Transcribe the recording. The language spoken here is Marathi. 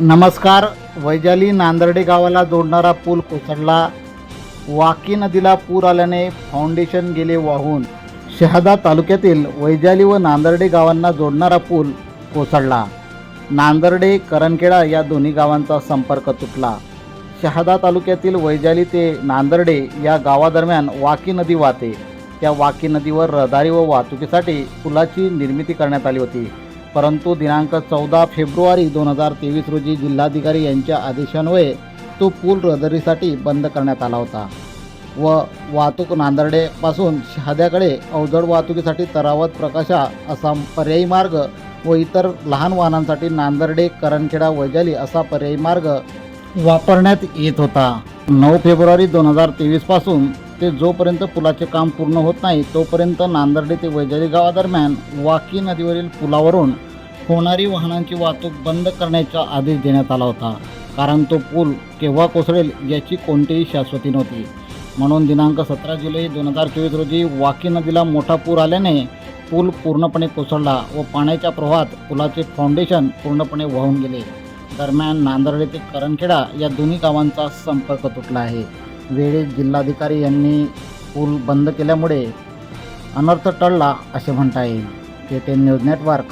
नमस्कार. वैजाली नांदर्डे गावाला जोडणारा पूल कोसळला. वाकी नदीला पूर आल्याने फाउंडेशन गेले वाहून. शहादा तालुक्यातील वैजाली व नांदर्डे गावांना जोडणारा पूल कोसळला. नांदर्डे करंखेडा या दोन्ही गावांचा संपर्क तुटला. शहादा तालुक्यातील वैजाली ते नांदर्डे या गावादरम्यान वाकी नदी वाहते. त्या वाकी नदीवर रहदारी व वाहतुकीसाठी पुलाची निर्मिती करण्यात आली होती. परंतु दिनांक चौदा फेब्रुवारी दोन हजार तेवीस रोजी जिल्हाधिकारी यांच्या आदेशान्वये तो पूल रहदारीसाठी बंद करण्यात आला होता. व वाहतूक नांदर्डेपासून शहाद्याकडे अवजड वाहतुकीसाठी तरावत प्रकाशा असा पर्यायी मार्ग व इतर लहान वाहनांसाठी नांदर्डे करंखेडा वैजाली असा पर्यायी मार्ग वापरण्यात येत होता. नऊ फेब्रुवारी दोन हजार तेवीसपासून ते जोपर्यंत पुलाचे काम पूर्ण होत नाही तोपर्यंत नांदर्डे ते वैजाली गावादरम्यान वाकी नदीवरील पुलावरून होणारी वाहनांची वाहतूक बंद करण्याचा आदेश देण्यात आला होता. कारण तो पूल केव्हा कोसळेल याची कोणतीही शाश्वती नव्हती. म्हणून दिनांक सतरा जुलै दोन हजार चोवीस रोजी वाकी नदीला मोठा पूर आल्याने पूल पूर्णपणे कोसळला व पाण्याच्या प्रवाहात पुलाचे फाउंडेशन पूर्णपणे वाहून गेले. दरम्यान नांदर्डे ते करंखेडा या दोन्ही गावांचा संपर्क तुटला आहे. वेळेत जिल्हाधिकारी यांनी पूल बंद केल्यामुळे अनर्थ टळला असे म्हणता येईल. K ten news network.